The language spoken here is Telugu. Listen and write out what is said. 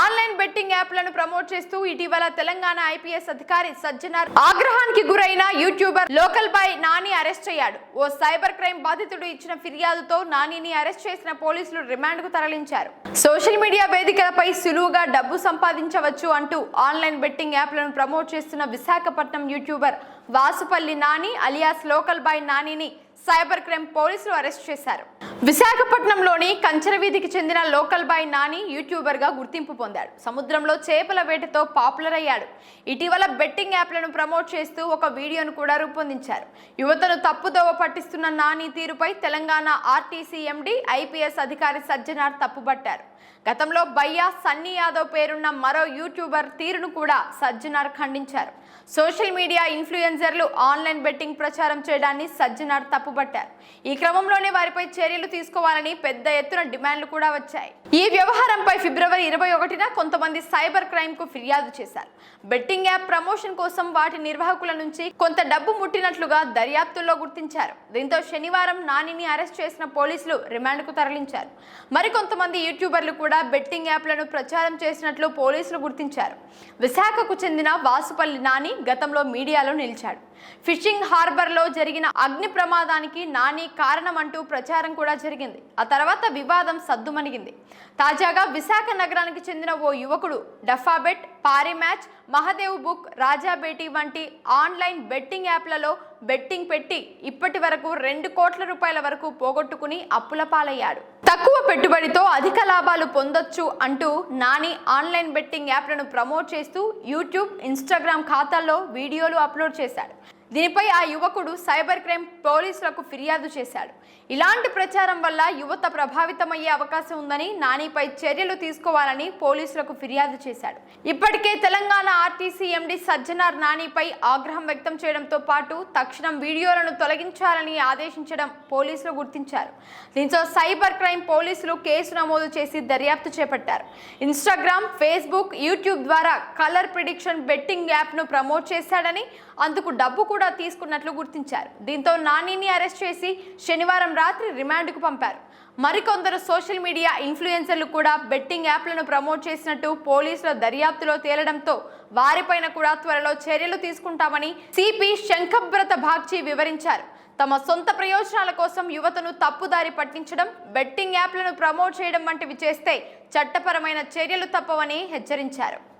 ఆన్లైన్ బెట్టింగ్ యాప్లను ప్రమోట్ చేస్తూ ఇటీవల తెలంగాణ ఐపీఎస్ అధికారి సజ్జనార్ ఆగ్రహానికి గురైన YouTuber local boy Nani arrest అయ్యాడు. ఓ సైబర్ క్రైమ్ బాధితుడు ఇచ్చిన ఫిర్యాదుతో నానిని అరెస్ట్ చేసిన పోలీసులు రిమాండ్కు తరలించారు. సోషల్ మీడియా వేదికలపై సులువుగా డబ్బు సంపాదించవచ్చు అంటూ ఆన్లైన్ బెట్టింగ్ యాప్లను ప్రమోట్ చేస్తున్న Visakhapatnam YouTuber Vasupalli Nani alias local boy నానిని సైబర్ క్రైమ్ పోలీసులు అరెస్ట్ చేశారు. విశాఖపట్నంలోని కంచరవీధికి చెందిన లోకల్ బాయ్ నాని యూట్యూబర్గా గుర్తింపు పొందాడు. సముద్రంలో చేపల వేటతో పాపులర్ అయ్యాడు. ఇటీవల బెట్టింగ్ యాప్లను ప్రమోట్ చేస్తూ ఒక వీడియోను కూడా రూపొందించారు. యువతను తప్పుదోవ పట్టిస్తున్న నాని తీరుపై తెలంగాణ ఆర్టీసీ ఎండీ ఐపీఎస్ అధికారి సజ్జనార్ తప్పుబట్టారు. గతంలో బయ్యా సన్నీ యాదవ్ పేరున్న మరో యూట్యూబర్ తీరును కూడా సజ్జనార్ ఖండించారు. సోషల్ మీడియా ఇన్ఫ్లుయెన్సర్లు ఆన్లైన్ బెట్టింగ్ ప్రచారం చేయడాన్ని సజ్జనార్ తప్పు తప్పుపట్టారు ఈ క్రమంలోనే వారిపై చర్యలు తీసుకోవాలని పెద్ద ఎత్తున డిమాండ్లు కూడా వచ్చాయి. ఈ వ్యవహారంపై ఫిబ్రవరి ఇరవై ఒకటిన కొంతమంది సైబర్ క్రైమ్కు ఫిర్యాదు చేశారు. బెట్టింగ్ యాప్ ప్రమోషన్ కోసం వాటి నిర్వాహకుల నుంచి కొంత డబ్బు ముట్టినట్లుగా దర్యాప్తుల్లో గుర్తించారు. దీంతో శనివారం నానిని అరెస్ట్ చేసిన పోలీసులు రిమాండ్కు తరలించారు. మరికొంతమంది యూట్యూబర్లు కూడా బెట్టింగ్ యాప్లను ప్రచారం చేసినట్లు పోలీసులు గుర్తించారు. విశాఖకు చెందిన వాసుపల్లి నాని గతంలో మీడియాలో నిలిచాడు. ఫిషింగ్ హార్బర్లో జరిగిన అగ్ని ప్రమాదానికి నాని కారణమంటూ ప్రచారం కూడా జరిగింది. ఆ తర్వాత వివాదం సద్దుమణిగింది. తాజాగా విశాఖ నగరానికి చెందిన ఓ యువకుడు Dafabet Parimatch Mahadev book Raja Beti వంటి ఆన్లైన్ బెట్టింగ్ యాప్లలో బెట్టింగ్ పెట్టి ఇప్పటి వరకు రెండు కోట్ల రూపాయల వరకు పోగొట్టుకుని అప్పుల పాలయ్యాడు. తక్కువ పెట్టుబడితో అధిక లాభాలు పొందొచ్చు అంటూ నాని ఆన్లైన్ బెట్టింగ్ యాప్లను ప్రమోట్ చేస్తూ యూట్యూబ్ ఇన్స్టాగ్రామ్ ఖాతాల్లో వీడియోలు అప్లోడ్ చేశాడు. దీనిపై ఆ యువకుడు సైబర్ క్రైమ్ పోలీసులకు ఫిర్యాదు చేశాడు. ఇలాంటి ప్రచారం వల్ల యువత ప్రభావితమయ్యే అవకాశం ఉందని నానిపై చర్యలు తీసుకోవాలని పోలీసులకు ఫిర్యాదు చేశాడు. ఇప్పటికే తెలంగాణ ఆర్టీసీ ఎండీ సజ్జనార్ నానిపై ఆగ్రహం వ్యక్తం చేయడంతో పాటు తక్షణం వీడియోలను తొలగించాలని ఆదేశించడం పోలీసులు గుర్తించారు. దీంతో సైబర్ క్రైమ్ పోలీసులు కేసు నమోదు చేసి దర్యాప్తు చేపట్టారు. ఇన్స్టాగ్రామ్ ఫేస్బుక్ యూట్యూబ్ ద్వారా కలర్ ప్రిడిక్షన్ బెట్టింగ్ యాప్ను ప్రమోట్ చేశాడని అందుకు డబ్బు కూడా తీసుకున్నట్లు గుర్తించారు. దీంతో నానిని అరెస్ట్ చేసి శనివారం రాత్రి రిమాండ్కు పంపారు. మరికొందరు సోషల్ మీడియా ఇన్ఫ్లుయెన్సర్లు కూడా బెట్టింగ్ యాప్లను ప్రమోట్ చేసినట్టు పోలీసుల దర్యాప్తులో తేలడంతో వారిపైన కూడా త్వరలో చర్యలు తీసుకుంటామని సిపి శంఖబ్రత భాగ్చి వివరించారు. తమ సొంత ప్రయోజనాల కోసం యువతను తప్పుదారి పట్టించడం బెట్టింగ్ యాప్లను ప్రమోట్ చేయడం వంటివి చేస్తే చట్టపరమైన చర్యలు తప్పవని హెచ్చరించారు.